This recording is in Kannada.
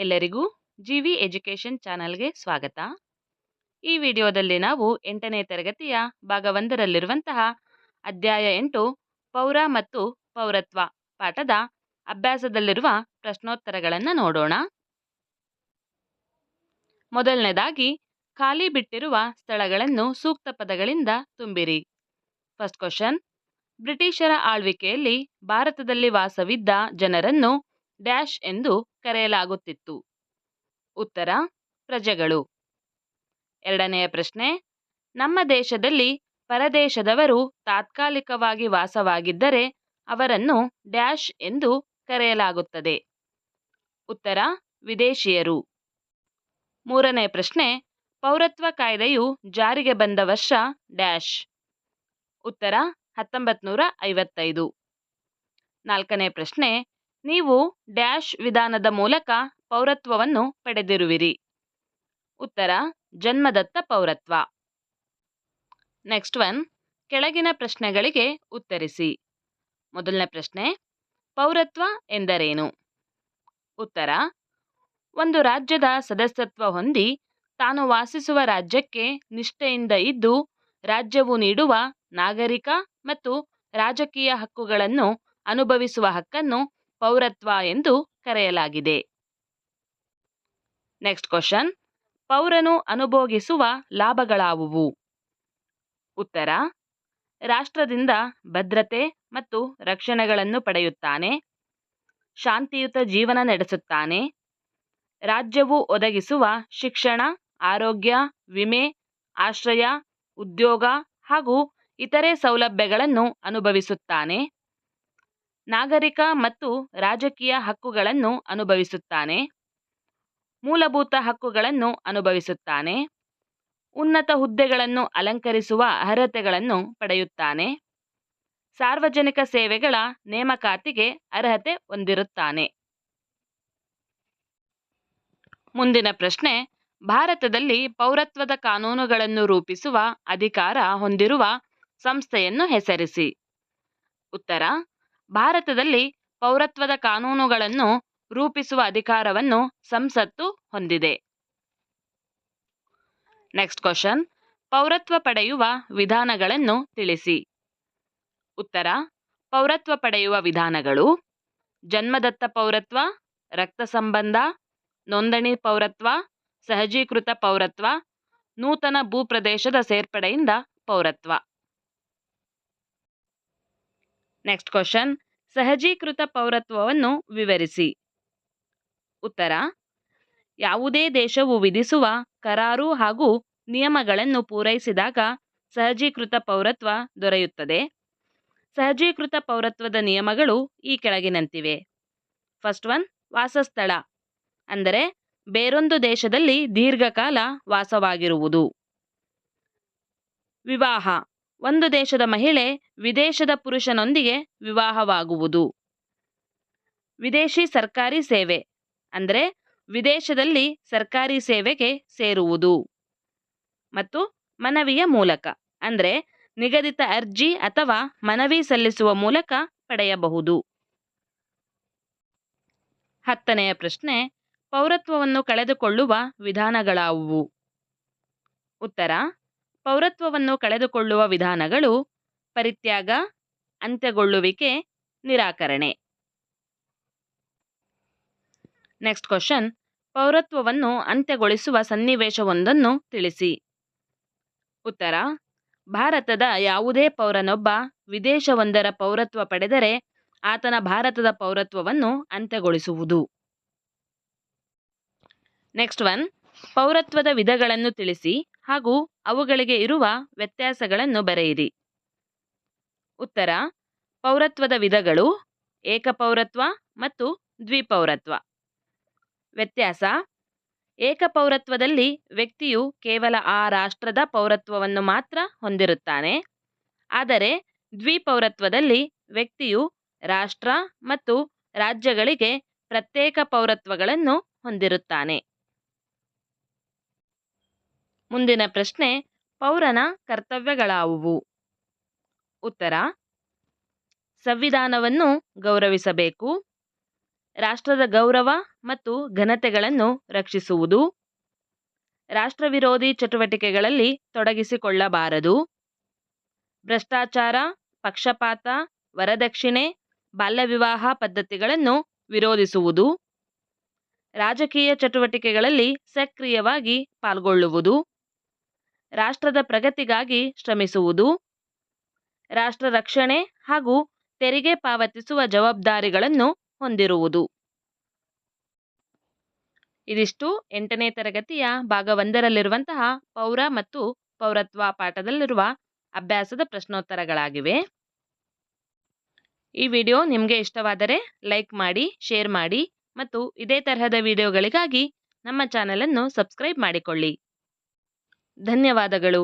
ಎಲ್ಲರಿಗೂ ಜಿ ವಿ ಎಜುಕೇಷನ್ ಚಾನಲ್ಗೆ ಸ್ವಾಗತ. ಈ ವಿಡಿಯೋದಲ್ಲಿ ನಾವು ಎಂಟನೇ ತರಗತಿಯ ಭಾಗ ಒಂದರಲ್ಲಿರುವಂತಹ ಅಧ್ಯಾಯ ಎಂಟು, ಪೌರ ಮತ್ತು ಪೌರತ್ವ ಪಾಠದ ಅಭ್ಯಾಸದಲ್ಲಿರುವ ಪ್ರಶ್ನೋತ್ತರಗಳನ್ನು ನೋಡೋಣ. ಮೊದಲನೇದಾಗಿ, ಖಾಲಿ ಬಿಟ್ಟಿರುವ ಸ್ಥಳಗಳನ್ನು ಸೂಕ್ತ ಪದಗಳಿಂದ ತುಂಬಿರಿ. ಫಸ್ಟ್ ಕ್ವಶನ್ ಬ್ರಿಟಿಷರ ಆಳ್ವಿಕೆಯಲ್ಲಿ ಭಾರತದಲ್ಲಿ ವಾಸವಿದ್ದ ಜನರನ್ನು ಡ್ಯಾಶ್ ಎಂದು ಕರೆಯಲಾಗುತ್ತಿತ್ತು. ಉತ್ತರ, ಪ್ರಜೆಗಳು. ಎರಡನೆಯ ಪ್ರಶ್ನೆ, ನಮ್ಮ ದೇಶದಲ್ಲಿ ಪರದೇಶದವರು ತಾತ್ಕಾಲಿಕವಾಗಿ ವಾಸವಾಗಿದ್ದರೆ ಅವರನ್ನು ಡ್ಯಾಶ್ ಎಂದು ಕರೆಯಲಾಗುತ್ತದೆ. ಉತ್ತರ, ವಿದೇಶಿಯರು. ಮೂರನೇ ಪ್ರಶ್ನೆ, ಪೌರತ್ವ ಕಾಯ್ದೆಯು ಜಾರಿಗೆ ಬಂದ ವರ್ಷ ಡ್ಯಾಶ್. ಉತ್ತರ ಹತ್ತೊಂಬತ್ತು ನೂರ ಐವತ್ತೈದು. ನಾಲ್ಕನೇ ಪ್ರಶ್ನೆ ನೀವು ಡ್ಯಾಶ್ ವಿಧಾನದ ಮೂಲಕ ಪೌರತ್ವವನ್ನು ಪಡೆದಿರುವಿರಿ. ಉತ್ತರ, ಜನ್ಮದತ್ತ ಪೌರತ್ವ. ನೆಕ್ಸ್ಟ್ ಒನ್, ಕೆಳಗಿನ ಪ್ರಶ್ನೆಗಳಿಗೆ ಉತ್ತರಿಸಿ. ಮೊದಲನೇ ಪ್ರಶ್ನೆ, ಪೌರತ್ವ ಎಂದರೇನು? ಉತ್ತರ, ಒಂದು ರಾಜ್ಯದ ಸದಸ್ಯತ್ವ ಹೊಂದಿ ತಾನು ವಾಸಿಸುವ ರಾಜ್ಯಕ್ಕೆ ನಿಷ್ಠೆಯಿಂದ ಇದ್ದು ರಾಜ್ಯವು ನೀಡುವ ನಾಗರಿಕ ಮತ್ತು ರಾಜಕೀಯ ಹಕ್ಕುಗಳನ್ನು ಅನುಭವಿಸುವ ಹಕ್ಕನ್ನು ಪೌರತ್ವ ಎಂದು ಕರೆಯಲಾಗಿದೆ. ನೆಕ್ಸ್ಟ್ ಕ್ವಶನ್ ಪೌರನು ಅನುಭೋಗಿಸುವ ಲಾಭಗಳಾವುವು? ಉತ್ತರ. ರಾಷ್ಟ್ರದಿಂದ ಭದ್ರತೆ ಮತ್ತು ರಕ್ಷಣೆಗಳನ್ನು ಪಡೆಯುತ್ತಾನೆ. ಶಾಂತಿಯುತ ಜೀವನ ನಡೆಸುತ್ತಾನೆ. ರಾಜ್ಯವು ಒದಗಿಸುವ ಶಿಕ್ಷಣ, ಆರೋಗ್ಯ, ವಿಮೆ, ಆಶ್ರಯ, ಉದ್ಯೋಗ ಹಾಗೂ ಇತರೆ ಸೌಲಭ್ಯಗಳನ್ನು ಅನುಭವಿಸುತ್ತಾನೆ. ನಾಗರಿಕ ಮತ್ತು ರಾಜಕೀಯ ಹಕ್ಕುಗಳನ್ನು ಅನುಭವಿಸುತ್ತಾನೆ. ಮೂಲಭೂತ ಹಕ್ಕುಗಳನ್ನು ಅನುಭವಿಸುತ್ತಾನೆ. ಉನ್ನತ ಹುದ್ದೆಗಳನ್ನು ಅಲಂಕರಿಸುವ ಅರ್ಹತೆಗಳನ್ನು ಪಡೆಯುತ್ತಾನೆ. ಸಾರ್ವಜನಿಕ ಸೇವೆಗಳ ನೇಮಕಾತಿಗೆ ಅರ್ಹತೆ ಹೊಂದಿರುತ್ತಾನೆ. ಮುಂದಿನ ಪ್ರಶ್ನೆ, ಭಾರತದಲ್ಲಿ ಪೌರತ್ವದ ಕಾನೂನುಗಳನ್ನು ರೂಪಿಸುವ ಅಧಿಕಾರ ಹೊಂದಿರುವ ಸಂಸ್ಥೆಯನ್ನು ಹೆಸರಿಸಿ. ಉತ್ತರ ಭಾರತದಲ್ಲಿ ಪೌರತ್ವದ ಕಾನೂನುಗಳನ್ನು ರೂಪಿಸುವ ಅಧಿಕಾರವನ್ನು ಸಂಸತ್ತು ಹೊಂದಿದೆ. ನೆಕ್ಸ್ಟ್ ಕ್ವಶನ್ ಪೌರತ್ವ ಪಡೆಯುವ ವಿಧಾನಗಳನ್ನು ತಿಳಿಸಿ. ಉತ್ತರ. ಪೌರತ್ವ ಪಡೆಯುವ ವಿಧಾನಗಳು. ಜನ್ಮದತ್ತ ಪೌರತ್ವ, ರಕ್ತ ಸಂಬಂಧ, ನೋಂದಣಿ ಪೌರತ್ವ, ಸಹಜೀಕೃತ ಪೌರತ್ವ, ನೂತನ ಭೂಪ್ರದೇಶದ ಸೇರ್ಪಡೆಯಿಂದ ಪೌರತ್ವ. ನೆಕ್ಸ್ಟ್ ಕ್ವಶನ್ ಸಹಜೀಕೃತ ಪೌರತ್ವವನ್ನು ವಿವರಿಸಿ. ಉತ್ತರ. ಯಾವುದೇ ದೇಶವು ವಿಧಿಸುವ ಕರಾರು ಹಾಗೂ ನಿಯಮಗಳನ್ನು ಪೂರೈಸಿದಾಗ ಸಹಜೀಕೃತ ಪೌರತ್ವ ದೊರೆಯುತ್ತದೆ. ಸಹಜೀಕೃತ ಪೌರತ್ವದ ನಿಯಮಗಳು ಈ ಕೆಳಗಿನಂತಿವೆ. First one ವಾಸಸ್ಥಳ. ಅಂದರೆ ಬೇರೊಂದು ದೇಶದಲ್ಲಿ ದೀರ್ಘಕಾಲ ವಾಸವಾಗಿರುವುದು. ವಿವಾಹ. ಒಂದು ದೇಶದ ಮಹಿಳೆ ವಿದೇಶದ ಪುರುಷನೊಂದಿಗೆ ವಿವಾಹವಾಗುವುದು. ವಿದೇಶಿ ಸರ್ಕಾರಿ ಸೇವೆ, ಅಂದರೆ ವಿದೇಶದಲ್ಲಿ ಸರ್ಕಾರಿ ಸೇವೆಗೆ ಸೇರುವುದು. ಮತ್ತು ಮನವಿಯ ಮೂಲಕ, ಅಂದರೆ ನಿಗದಿತ ಅರ್ಜಿ ಅಥವಾ ಮನವಿ ಸಲ್ಲಿಸುವ ಮೂಲಕ ಪಡೆಯಬಹುದು. ಹತ್ತನೆಯ ಪ್ರಶ್ನೆ, ಪೌರತ್ವವನ್ನು ಕಳೆದುಕೊಳ್ಳುವ ವಿಧಾನಗಳಾವುವು? ಉತ್ತರ ಪೌರತ್ವವನ್ನು ಕಳೆದುಕೊಳ್ಳುವ ವಿಧಾನಗಳು ಪರಿತ್ಯಾಗ, ಅಂತ್ಯಗೊಳ್ಳುವಿಕೆ, ನಿರಾಕರಣೆ. ನೆಕ್ಸ್ಟ್ ಕ್ವಶನ್ ಪೌರತ್ವವನ್ನು ಅಂತ್ಯಗೊಳಿಸುವ ಸನ್ನಿವೇಶವೊಂದನ್ನು ತಿಳಿಸಿ. ಉತ್ತರ. ಭಾರತದ ಯಾವುದೇ ಪೌರನೊಬ್ಬ ವಿದೇಶವೊಂದರ ಪೌರತ್ವ ಪಡೆದರೆ ಆತನ ಭಾರತದ ಪೌರತ್ವವನ್ನು ಅಂತ್ಯಗೊಳಿಸುವುದು. ನೆಕ್ಸ್ಟ್ ಒನ್ ಪೌರತ್ವದ ವಿಧಗಳನ್ನು ತಿಳಿಸಿ ಹಾಗೂ ಅವುಗಳಿಗೆ ಇರುವ ವ್ಯತ್ಯಾಸಗಳನ್ನು ಬರೆಯಿರಿ. ಉತ್ತರ, ಪೌರತ್ವದ ವಿಧಗಳು ಏಕಪೌರತ್ವ ಮತ್ತು ದ್ವಿಪೌರತ್ವ. ವ್ಯತ್ಯಾಸ, ಏಕಪೌರತ್ವದಲ್ಲಿ ವ್ಯಕ್ತಿಯು ಕೇವಲ ಆ ರಾಷ್ಟ್ರದ ಪೌರತ್ವವನ್ನು ಮಾತ್ರ ಹೊಂದಿರುತ್ತಾನೆ, ಆದರೆ ದ್ವಿಪೌರತ್ವದಲ್ಲಿ ವ್ಯಕ್ತಿಯು ರಾಷ್ಟ್ರ ಮತ್ತು ರಾಜ್ಯಗಳಿಗೆ ಪ್ರತ್ಯೇಕ ಪೌರತ್ವಗಳನ್ನು ಹೊಂದಿರುತ್ತಾನೆ. ಮುಂದಿನ ಪ್ರಶ್ನೆ, ಪೌರನ ಕರ್ತವ್ಯಗಳಾವುವು? ಉತ್ತರ, ಸಂವಿಧಾನವನ್ನು ಗೌರವಿಸಬೇಕು, ರಾಷ್ಟ್ರದ ಗೌರವ ಮತ್ತು ಘನತೆಗಳನ್ನು ರಕ್ಷಿಸುವುದು ರಾಷ್ಟ್ರ ವಿರೋಧಿ ಚಟುವಟಿಕೆಗಳಲ್ಲಿ ತೊಡಗಿಸಿಕೊಳ್ಳಬಾರದು, ಭ್ರಷ್ಟಾಚಾರ, ಪಕ್ಷಪಾತ, ವರದಕ್ಷಿಣೆ ಬಾಲ್ಯ ವಿವಾಹ ಪದ್ಧತಿಗಳನ್ನು ವಿರೋಧಿಸುವುದು, ರಾಜಕೀಯ ಚಟುವಟಿಕೆಗಳಲ್ಲಿ ಸಕ್ರಿಯವಾಗಿ ಪಾಲ್ಗೊಳ್ಳುವುದು. ರಾಷ್ಟ್ರದ ಪ್ರಗತಿಗಾಗಿ ಶ್ರಮಿಸುವುದು. ರಾಷ್ಟ್ರ ರಕ್ಷಣೆ ಹಾಗೂ ತೆರಿಗೆ ಪಾವತಿಸುವ ಜವಾಬ್ದಾರಿಗಳನ್ನು ಹೊಂದಿರುವುದು. ಇದಿಷ್ಟು ಎಂಟನೇ ತರಗತಿಯ ಭಾಗವೊಂದರಲ್ಲಿರುವಂತಹ ಪೌರ ಮತ್ತು ಪೌರತ್ವ ಪಾಠದಲ್ಲಿರುವ ಅಭ್ಯಾಸದ ಪ್ರಶ್ನೋತ್ತರಗಳಾಗಿವೆ. ಈ ವಿಡಿಯೋ ನಿಮಗೆ ಇಷ್ಟವಾದರೆ ಲೈಕ್ ಮಾಡಿ, ಶೇರ್ ಮಾಡಿ ಮತ್ತು ಇದೇ ತರಹದ ವಿಡಿಯೋಗಳಿಗಾಗಿ ನಮ್ಮ ಚಾನಲನ್ನು ಸಬ್ಸ್ಕ್ರೈಬ್ ಮಾಡಿಕೊಳ್ಳಿ. ಧನ್ಯವಾದಗಳು.